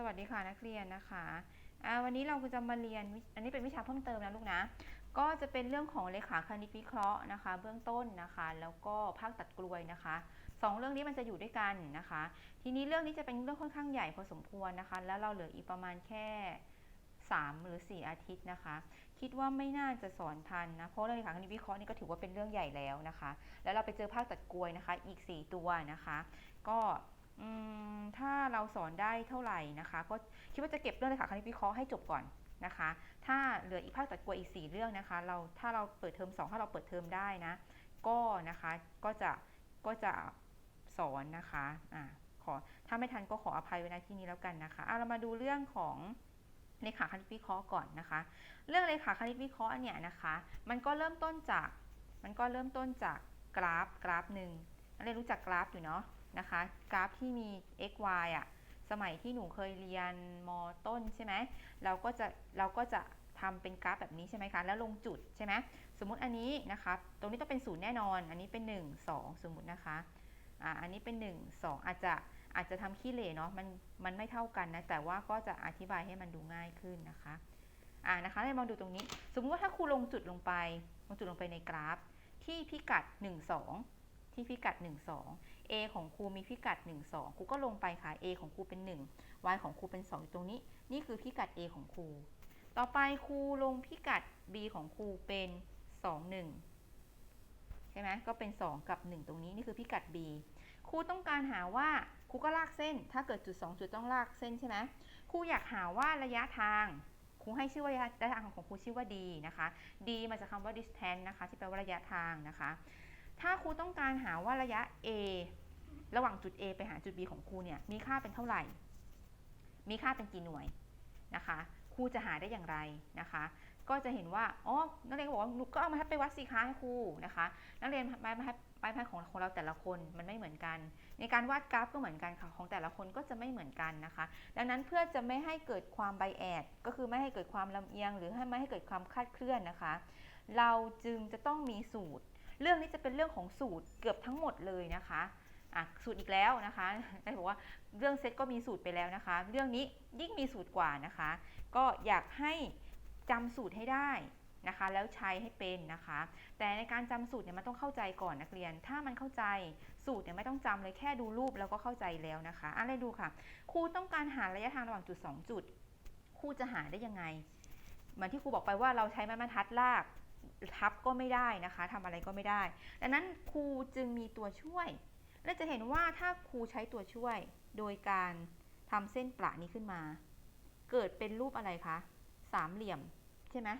สวัสดีค่ะนักเรียนนะคะวันนี้เราจะมาเรียนอันนี้เป็นวิชาเพิ่มเติมนะลูกนะ ก็จะเป็นเรื่องของเลขาคณิตวิเคราะห์นะคะ เบื้องต้นนะคะ แล้วก็ภาคตัดกลวยนะคะสองเรื่องนี้มันจะอยู่ด้วยกันนะคะ ทีนี้เรื่องนี้จะเป็นเรื่องค่อนข้างใหญ่พอสมควรนะคะ แล้วเราเหลืออีกประมาณแค่ 3 หรือ 4 อาทิตย์นะคะ คิดว่าไม่น่าจะสอนทันนะเพราะเลขาคณิตวิเคราะห์นี่ก็ถือว่าเป็นเรื่องใหญ่แล้วนะคะ แล้วเราไปเจอภาคตัดกลวยนะคะ อีก 4 ตัวนะคะ ก็ อืมถ้าเราสอนได้เท่าไหร่นะคะ ก็คิดว่าจะเก็บเรื่องเลยขาคณิตวิเคราะห์ให้จบก่อนนะคะ ถ้าเหลืออีกภาคตัดกลวอีก 4 เรื่องนะคะ เราถ้าเราเปิดเทอม2ถ้าเราเปิดเทอมได้นะ ก็นะคะก็จะก็จะสอนนะคะอ่าขอถ้าไม่ทันก็ขออภัยไว้ในที่นี้แล้วกันนะคะอะเรามาดูเรื่องของเลขาคณิตวิเคราะห์ก่อนนะคะ เรื่องเลขาคณิตวิเคราะห์เนี่ยนะคะ มันก็เริ่มต้นจากมันก็เริ่มต้นจากกราฟกราฟหนึ่งนักเรียนรู้จักกราฟอยู่เนาะ นะคะ กราฟที่มี x y อะสมัยที่หนูเคยเรียนมต้นใช่ไหมเราก็จะเราก็จะทำเป็นกราฟแบบนี้ใช่ไหมคะ แล้วลงจุดใช่ไหมสมมุติอันนี้นะคะ ตรงนี้ต้องเป็นศูนย์แน่นอน อันนี้เป็น 1 2 สมมุตินะคะ อ่า อันนี้เป็น 1 2 อาจจะอาจจะทำขี้เหร่เนาะ มันมันไม่เท่ากันนะ แต่ว่าก็จะอธิบายให้มันดูง่ายขึ้นนะคะ อ่า นะคะเรามองดูตรงนี้ สมมุติว่าถ้าครูลงจุดลงไป ลงจุดลงไปในกราฟ ที่พิกัด 1 2 ที่พิกัด 1 2 a ของครูมีพิกัด 1 2ครูก็ลงไปค่ะ a ของครูเป็น 1 y ของครูเป็น 2 อยู่ตรงนี้ นี่คือพิกัด a ของครู ต่อไปครูลงพิกัด b ของครูเป็น 2 1 ใช่ไหมก็เป็น 2 กับ 1 ตรงนี้ นี่คือพิกัด b ครูต้องการหาว่าครูก็ลากเส้น ถ้าเกิดจุด 2 จุดต้องลากเส้นใช่ไหมครูอยากหาว่าระยะทางครูให้ชื่อว่าระยะทางของครูชื่อว่า d นะคะ d มาจากคำว่า distance นะคะที่แปลว่าระยะทางนะคะ ถ้าครูต้องการหาว่าระยะ a ระหว่างจุด a ไปหาจุด b ของครูเนี่ยมีค่าเป็นเท่าไหร่ มีค่าเป็นกี่หน่วยนะคะครูจะหาได้อย่างไรนะคะ ก็จะเห็นว่าอ๋อนักเรียนก็บอกว่าหนูก็เอามาให้ไปวัดสิคะครูนะคะ นักเรียนไม้ไม้พันของของเราแต่ละคนมันไม่เหมือนกัน ในการวาดกราฟก็เหมือนกันค่ะของแต่ละคนก็จะไม่เหมือนกันนะคะ ดังนั้นเพื่อจะไม่ให้เกิดความไบแอดก็คือไม่ให้เกิดความลำเอียง หรือให้ไม่ให้เกิดความคาดเคลื่อนนะคะ เราจึงจะต้องมีสูตร เรื่องนี้จะเป็นเรื่องของสูตรเกือบทั้งหมดเลยนะคะอะสูตรอีกแล้วนะคะได้บอกว่าเรื่องเซตก็มีสูตรไปแล้วนะคะ เรื่องนี้ยิ่งมีสูตรกว่านะคะ ก็อยากให้จำสูตรให้ได้นะคะ แล้วใช้ให้เป็นนะคะ แต่ในการจำสูตรเนี่ยมันต้องเข้าใจก่อนนักเรียน ถ้ามันเข้าใจสูตรเนี่ยไม่ต้องจำเลยแค่ดูรูปแล้วก็เข้าใจแล้วนะคะอะเลยดูค่ะครูต้องการหาระยะทางระหว่างจุด 2 จุดครูจะหาได้ยังไงเหมือนที่ครูบอกไปว่าเราใช้ไม้บรรทัดลาก ทับก็ไม่ได้นะคะทำอะไรก็ไม่ได้ ดังนั้นครูจึงมีตัวช่วย และจะเห็นว่าถ้าครูใช้ตัวช่วย โดยการทำเส้นประนี้ขึ้นมา เกิดเป็นรูปอะไรคะ สามเหลี่ยมใช่ไหม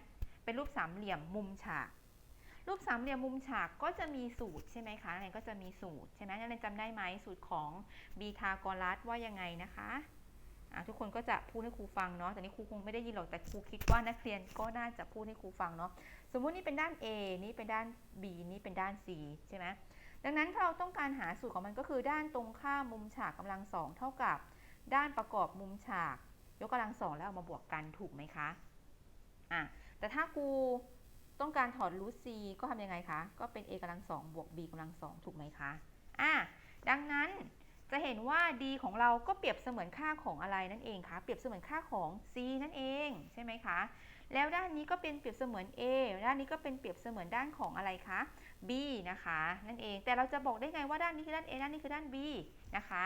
เป็นรูปสามเหลี่ยมมุมฉาก รูปสามเหลี่ยมมุมฉากก็จะมีสูตรใช่ไหมคะนักเรียนก็จะมีสูตรใช่ไหมนักเรียนจำได้ไหมสูตรของบีทากรัสว่ายังไงนะคะอะทุกคนก็จะพูดให้ครูฟังเนาะแต่นี่ครูคงไม่ได้ยินหรอกแต่ครูคิดว่านักเรียนก็น่าจะพูดให้ครูฟังเนาะ สมมุตินี่เป็นด้าน A นี่เป็นด้าน B นี่เป็นด้าน C ใช่ไหมดังนั้นถ้าเราต้องการหาสูตรของมันก็คือด้านตรงข้ามมุมฉากกำลังสองเท่ากับ ด้านประกอบมุมฉาก ยกกำลังสองแล้วเอามาบวกกันถูกไหมคะอะแต่ถ้าครูต้องการถอดรูท c ก็ทำยังไงคะ ก็เป็น a กำลังสองบวก b กำลังสองถูกไหมคะอะดังนั้นจะเห็นว่า d ของเราก็เปรียบเสมือนค่าของอะไรนั่นเองคะ เปรียบเสมือนค่าของ c นั่นเองใช่ไหมคะ แล้วด้านนี้ก็เป็นเปรียบเสมือน A ด้านนี้ก็เป็นเปรียบเสมือนด้านของอะไรคะ B นะคะ นั่นเอง แต่เราจะบอกได้ไงว่าด้านนี้คือด้าน A ด้านนี้คือด้าน B นะคะ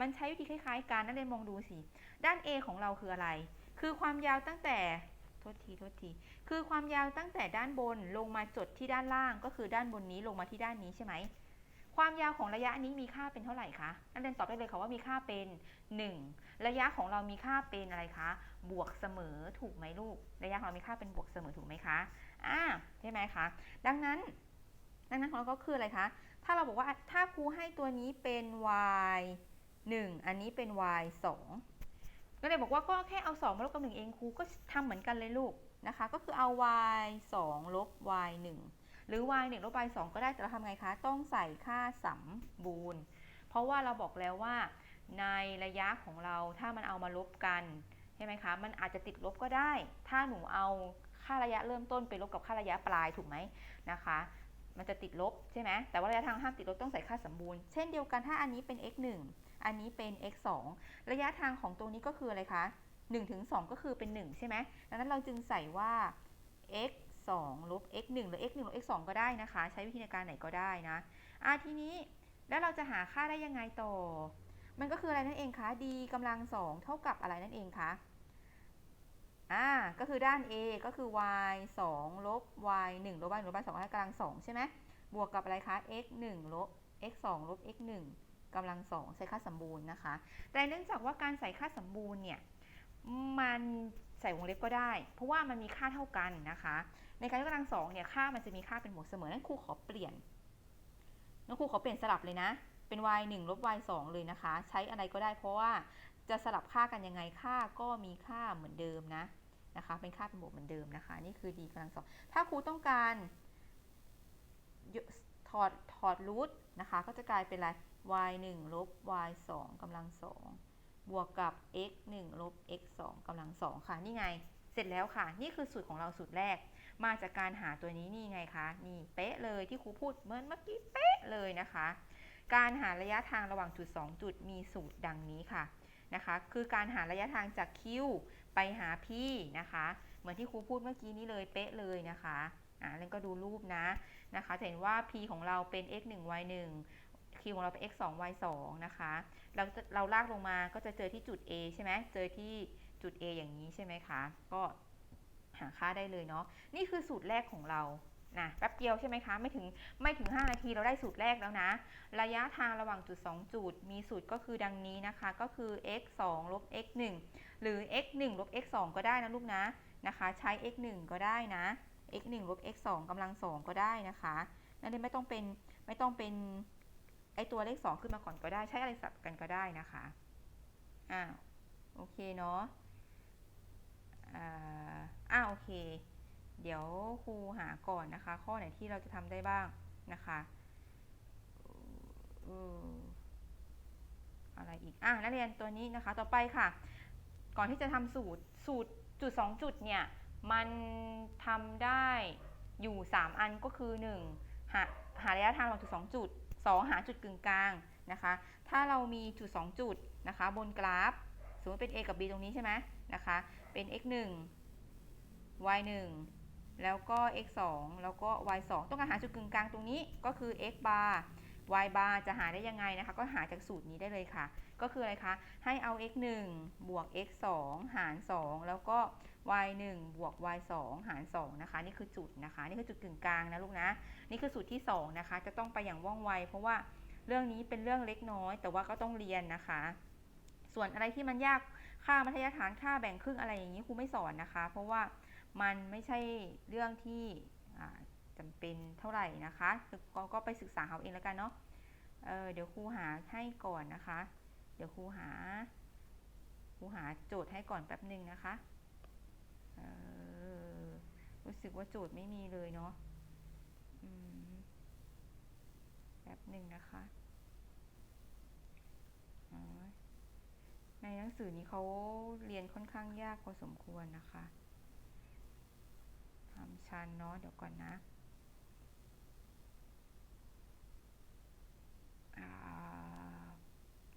มันใช้วิธีคล้ายๆกันนั่นเลยมองดูสิ ด้าน A ของเราคืออะไร คือความยาวตั้งแต่โทษทีโทษที คือความยาวตั้งแต่ด้านบนลงมาจดที่ด้านล่าง ก็คือด้านบนนี้ลงมาที่ด้านนี้ใช่ไหม ความยาวของระยะนี้มีค่าเป็นเท่าไหร่คะ นักเรียนตอบได้เลยค่ะว่ามีค่าเป็น 1 ระยะของเรามีค่าเป็นอะไรคะ บวกเสมอถูกไหมลูก ระยะของเรามีค่าเป็นบวกเสมอถูกไหมคะ อ่า ใช่ไหมคะ ดังนั้น ดังนั้นของเราก็คืออะไรคะ ถ้าเราบอกว่าถ้าครูให้ตัวนี้เป็น y 1 อันนี้เป็น y 2ก็เลยบอกว่าก็แค่เอา 2 มาลบกับ 1 เองครูก็ทำเหมือนกันเลยลูกนะคะ ก็คือเอา y 2ลบ y 1 หรือ y 1ลบ y 2ก็ได้แต่เราทำไงคะ ต้องใส่ค่าสมบูรณ์ เพราะว่าเราบอกแล้วว่า ในระยะของเราถ้ามันเอามาลบกันใช่ไหมคะ มันอาจจะติดลบก็ได้ ถ้าหนูเอาค่าระยะเริ่มต้นไปลบกับค่าระยะปลายถูกไหมนะคะ มันจะติดลบใช่ไหมแต่ว่าระยะทางห้ามติดลบต้องใส่ค่าสมบูรณ์ เช่นเดียวกันถ้าอันนี้เป็น x 1อันนี้เป็น x 2ระยะทางของตรงนี้ก็คืออะไรคะ1ถึง2ก็คือเป็น 1 ใช่ไหมดังนั้นเราจึงใส่ว่า x 2ลบ x 1หรือ x 1ลบ x 2ก็ได้นะคะ ใช้วิธีในการไหนก็ได้นะอะทีนี้แล้วเราจะหาค่าได้ยังไงต่อ มันก็คืออะไรนั่นเองคะ d กำลัง 2 เท่ากับอะไรนั่นเองคะอ่าก็คือด้าน a ก็คือ y 2ลบ y 1ลบ y 1ลบ y 2กำลัง 2 ใช่ไหมบวกกับอะไรคะ x 1ลบ x 2ลบ x 1กำลัง 2 ใช้ค่าสมบูรณ์นะคะ แต่เนื่องจากว่าการใส่ค่าสมบูรณ์เนี่ย มันใส่วงเล็บก็ได้ เพราะว่ามันมีค่าเท่ากันนะคะ ในการยกกำลังสองเนี่ยค่ามันจะมีค่าเป็นบวกเสมอนั้นครูขอเปลี่ยนนั้นครูขอเปลี่ยนสลับเลยนะ เป็น y 1ลบ y 2เลยนะคะ ใช้อะไรก็ได้เพราะว่าจะสลับค่ากันยังไงค่าก็มีค่าเหมือนเดิมนะนะคะ เป็นค่าเป็นบวกเหมือนเดิมนะคะ นี่คือ d กำลังสองถ้าครูต้องการถอดถอดรูทนะคะ ก็จะกลายเป็นอะไร y 1ลบ y 2กำลังสองบวกกับ x 1ลบ x 2กำลังสองค่ะ นี่ไง เสร็จแล้วค่ะ นี่คือสูตรของเราสูตรแรก มาจากการหาตัวนี้นี่ไงคะนี่เป๊ะเลยที่ครูพูดเหมือนเมื่อกี้เป๊ะเลยนะคะ การหาระยะทางระหว่างจุด 2 จุดมีสูตรดังนี้ค่ะนะคะ คือการหาระยะทางจาก Q ไปหา P นะคะ เหมือนที่ครูพูดเมื่อกี้นี้เลยเป๊ะเลยนะคะอ่าแล้วก็ดูรูปนะนะคะจะเห็นว่า P ของเราเป็น x 1 y 1 Q ของเราเป็น x 2 y 2นะคะ เราเราลากลงมาก็จะเจอที่จุด A ใช่ไหมเจอที่จุด A อย่างนี้ใช่ไหมคะ ก็ หาค่าได้เลยเนาะนี่คือสูตรแรกของเรานะแป๊บเดียวใช่ไหมคะไม่ถึงไม่ถึง 5 นาทีเราได้สูตรแรกแล้วนะ ระยะทางระหว่างจุด 2 จุด มีสูตรก็คือดังนี้นะคะ ก็คือ x 2ลบ x 1หรือ x 1ลบ x 2ก็ได้นะลูกนะนะคะ ใช้ x 1ก็ได้นะ x 1ลบ x 2กำลัง 2 ก็ได้นะคะนั่นเองไม่ต้องเป็นไม่ต้องเป็นไอตัวเลข 2 ขึ้นมาก่อนก็ได้ใช้อะไรสับกันก็ได้นะคะอ่าโอเคเนาะ อ่าโอเค เดี๋ยวครูหาก่อนนะคะ ข้อไหนที่เราจะทำได้บ้างนะคะอออะไรอีก อะนักเรียนตัวนี้นะคะ ต่อไปค่ะ ก่อนที่จะทำสูตร สูตรจุด 2 จุดเนี่ย มันทำได้อยู่ 3 อันก็คือ 1 หาหาระยะทางระหว่างจุด 2 จุด 2 หาจุดกึ่งกลางนะคะ ถ้าเรามีจุด 2 จุดนะคะ บนกราฟ สมมติเป็น a กับ b ตรงนี้ใช่ไหมนะคะ เป็น x 1 y 1แล้วก็ x 2แล้วก็ y 2ต้องการหาจุดกึ่งกลางตรงนี้ก็คือ x bar y bar จะหาได้ยังไงนะคะ ก็หาจากสูตรนี้ได้เลยค่ะ ก็คืออะไรคะ ให้เอา x 1บวก x 2หาร 2 แล้วก็ y 1บวก y 2หาร 2 นะคะ นี่คือจุดนะคะ นี่คือจุดกึ่งกลางนะลูกนะ นี่คือสูตรที่ 2 นะคะ จะต้องไปอย่างว่องไว เพราะว่าเรื่องนี้เป็นเรื่องเล็กน้อย แต่ว่าก็ต้องเรียนนะคะ ส่วนอะไรที่มันยาก ค่ามัธยฐานค่าแบ่งครึ่งอะไรอย่างนี้ครูไม่สอนนะคะ เพราะว่ามันไม่ใช่เรื่องที่จำเป็นเท่าไหร่นะคะกก็ไปศึกษาเอาเองแล้วกันเนาะเเดี๋ยวครูหาให้ก่อนนะคะ เดี๋ยวครูหาครูหาโจทย์ให้ก่อนแป๊บหนึ่งนะคะรู้สึกว่าโจทย์ไม่มีเลยเนาะแป๊บหนึ่งนะคะใน หนังสือนี้เขาเรียนค่อนข้างยากพอสมควรนะคะทำชันเนาะเดี๋ยวก่อนนะ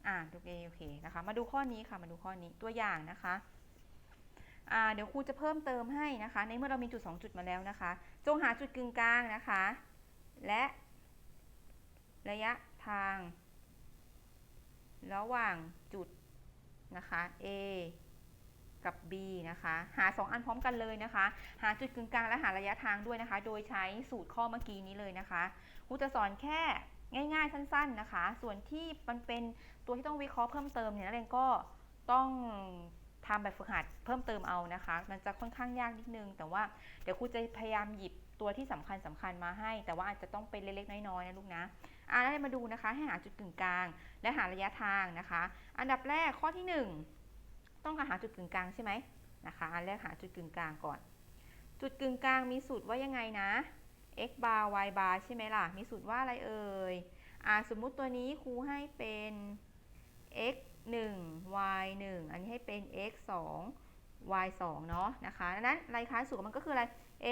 อ่าดูเอโอเคนะคะ มาดูข้อนี้ค่ะ มาดูข้อนี้ตัวอย่างนะคะ อ่า เดี๋ยวครูจะเพิ่มเติมให้นะคะ ในเมื่อเรามีจุด 2 จุดมาแล้วนะคะ จงหาจุดกึ่งกลางนะคะ และระยะทาง ระหว่างจุด นะคะ A กับ B นะคะ หา 2 อันพร้อมกันเลยนะคะ หาจุดกึ่งกลางและหาระยะทางด้วยนะคะ โดยใช้สูตรข้อเมื่อกี้นี้เลยนะคะครูจะสอนแค่ง่ายๆ สั้น ๆนะคะ ส่วนที่มันเป็นตัวที่ต้องวิเคราะห์เพิ่มเติมเนี่ยนักเรียนก็ต้องทำแบบฝึกหัดเพิ่มเติมเอานะคะ มันจะค่อนข้างยากนิดนึง แต่ว่าเดี๋ยวครูจะพยายามหยิบ ตัวที่สำคัญสำคัญมาให้ แต่ว่าอาจจะต้องเป็นเล็กๆน้อยๆนะลูกนะอ่าแล้วมาดูนะคะ ให้หาจุดกึ่งกลาง และหาระยะทางนะคะ อันดับแรกข้อที่ 1 ต้องการหาจุดกึ่งกลางใช่ไหมนะคะอันแรกหาจุดกึ่งกลางก่อน จุดกึ่งกลางมีสูตรว่ายังไงนะ x bar y bar ใช่ไหมล่ะ มีสูตรว่าอะไรเอ่ยอ่าสมมุติตัวนี้ครูให้เป็น x 1 y 1อันนี้ให้เป็น x 2 y 2เนาะนะคะดังนั้นรายค้าสูตรมันก็คืออะไร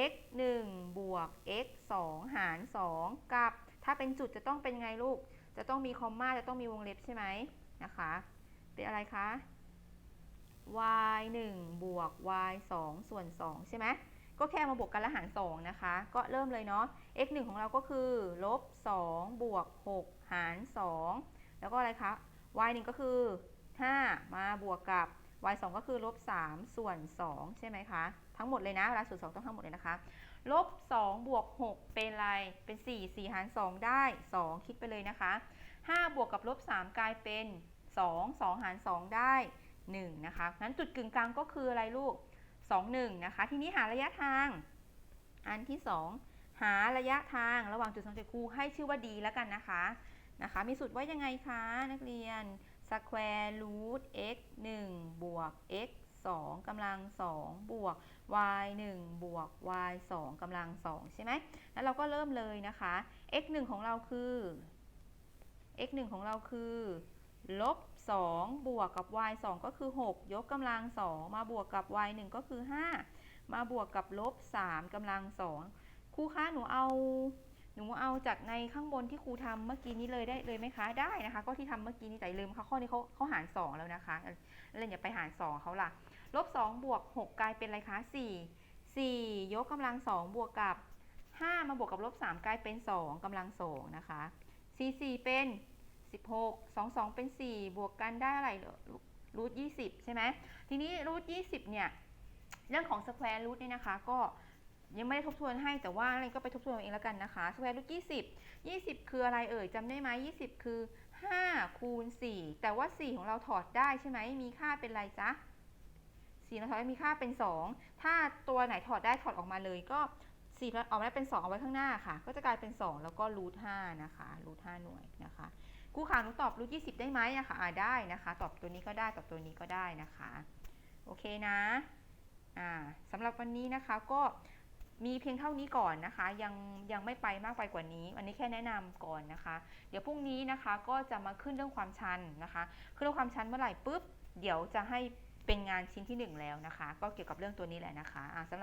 x 1บวก x 2 หาร 2 กับ ถ้าเป็นจุดจะต้องเป็นไงลูก จะต้องมีคอมมาจะต้องมีวงเล็บใช่ไหมนะคะ เป็นอะไรคะ y 1บวก y 2ส่วน 2 ใช่ไหมก็แค่มาบวกกันและหาร 2 นะคะ ก็เริ่มเลยเนาะ x 1ของเราก็คือลบ2บวก 6 หาร 2 แล้วก็อะไรคะ y 1ก็คือ 5 มาบวกกับ y 2ก็คือลบ3ส่วน 2 ใช่ไหมคะ ทั้งหมดเลยนะเวลาส่วน2ต้องทั้งหมดเลยนะคะลบ2บวก6เป็นอะไรเป็น 4 4 หาร 2 ได้ 2 คิดไปเลยนะคะ 5 บวกกับลบ3กลายเป็น 2 2 หาร 2 ได้ 1 นะคะนั้นจุดกึ่งกลางก็คืออะไรลูก 2 1 นะคะ ทีนี้หาระยะทาง อันที่ 2 หาระยะทางระหว่างจุดสองจุดคูให้ชื่อว่า d แล้วกันนะคะนะคะ มีสูตรว่ายังไงคะ นักเรียน square root x 1 บวก x 2กำลัง 2 บวก y 1บวก y 2กำลัง 2 ใช่ไหมแล้วเราก็เริ่มเลยนะคะ x 1ของเราคือ x 1ของเราคือลบ 2 บวกกับ y 2ก็คือ 6 ยกกำลัง 2 มาบวกกับ y 1ก็คือ 5 มาบวกกับลบ 3กำลัง 2ครูคะหนูเอา หนูเอาจากในข้างบนที่ครูทำเมื่อกี้นี้เลยได้เลยไหมคะ ได้นะคะ ก็ที่ทำเมื่อกี้นี้แต่ลืมค่ะข้อนี้เขาเขาหาร 2 แล้วนะคะเล่นอย่าไปหาร 2เขาล่ะลบ2บวก6กลายเป็นอะไรคะ4 4 ยกกำลัง 2 บวกกับ 5 มาบวกกับลบ3กลายเป็น 2กำลัง2นะคะ4 4เป็น 16 2 2 เป็น 4 บวกกันได้อะไรรูท20ใช่ไหมทีนี้รูท20เนี่ยเรื่องของสแควร์รูทเนี่ยนะคะก็ ยังไม่ได้ทบทวนให้แต่ว่าอะไรก็ไปทบทวนเองแล้วกันนะคะสแควร์รูท20 20คืออะไรเอ่ยจำได้ไหม20คือ5คูณ4แต่ว่า4ของเราถอดได้ใช่ไหมมีค่าเป็นอะไรจ๊ะ4เราถอดได้มีค่าเป็น2ถ้าตัวไหนถอดได้ถอดออกมาเลยก็4ออกมาได้เป็น2เอาไว้ข้างหน้าค่ะ ก็จะกลายเป็น2แล้วก็รูท5นะคะรูท5หน่วยนะคะครูขาหนูตอบรูท20ได้ไหมนะคะอ่าได้นะคะ ตอบตัวนี้ก็ได้ตอบตัวนี้ก็ได้นะคะ โอเคนะอ่าสำหรับวันนี้นะคะก็ มีเพียงเท่านี้ก่อนนะคะ ยังยังไม่ไปมากไปกว่านี้ อันนี้แค่แนะนำก่อนนะคะ เดี๋ยวพรุ่งนี้นะคะก็จะมาขึ้นเรื่องความชันนะคะ ขึ้นเรื่องความชันเมื่อไหร่ปุ๊บ เดี๋ยวจะให้เป็นงานชิ้นที่หนึ่งแล้วนะคะ ก็เกี่ยวกับเรื่องตัวนี้แหละนะคะะสำหรับ